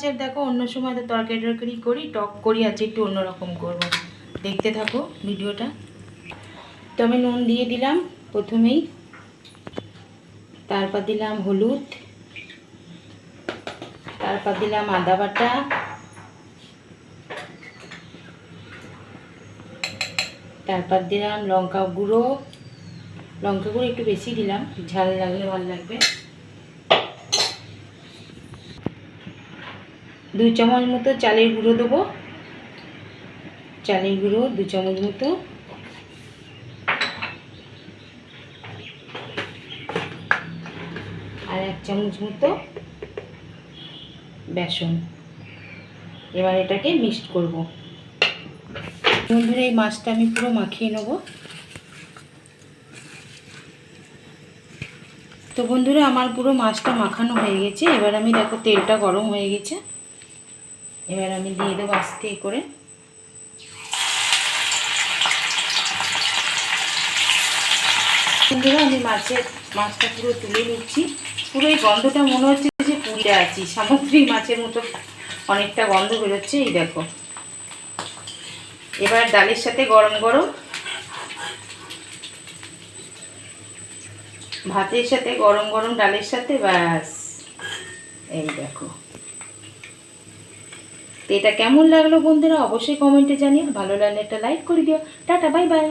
আচ্ছা দেখো, অন্য সময় তো তরকারি টরকারি করি, টক করি আজ একটু অন্যরকম করব। দেখতে থাকো ভিডিওটা। তো আমি নুন দিয়ে দিলাম প্রথমেই। তারপর দিলাম হলুদ। তারপর দিলাম আদা বাটা। তারপর দিলাম লঙ্কা গুঁড়ো। লঙ্কা গুঁড়ো একটু বেশি দিলাম, ঝাল লাগলে ভালো লাগবে। দুই চামচ মতো চালের গুঁড়ো দেবো। চালের গুঁড়ো দু চামচ মতো। আর এক চামচ মতো বেসন। এবার এটাকে মিক্সড করব। বন্ধুরা, এই মাছটা আমি পুরো মাখিয়ে নেব। তো বন্ধুরা, আমার পুরো মাছটা মাখানো হয়ে গেছে। এবার আমি দেখো তেলটা গরম হয়ে গেছে। এবার আমি দিয়ে দেবো আস্তে করে। আমি মাছের মাছটা পুরো তুলে নিচ্ছি। পুরো এই গন্ধটা মনে হচ্ছে যে পুড়ে আছি। সামুদ্রিক মাছের মতো অনেকটা গন্ধ বেরোচ্ছে, এই দেখো। এবার ডালের সাথে গরম গরম ভাতের সাথে গরম গরম ডালের সাথে ব্যাস। এই দেখো। তো এটা কেমন লাগল বন্ধুরা? অবশ্যই কমেন্টে জানিও। ভালো লাগলে একটা লাইক করে দিও। Tata bye bye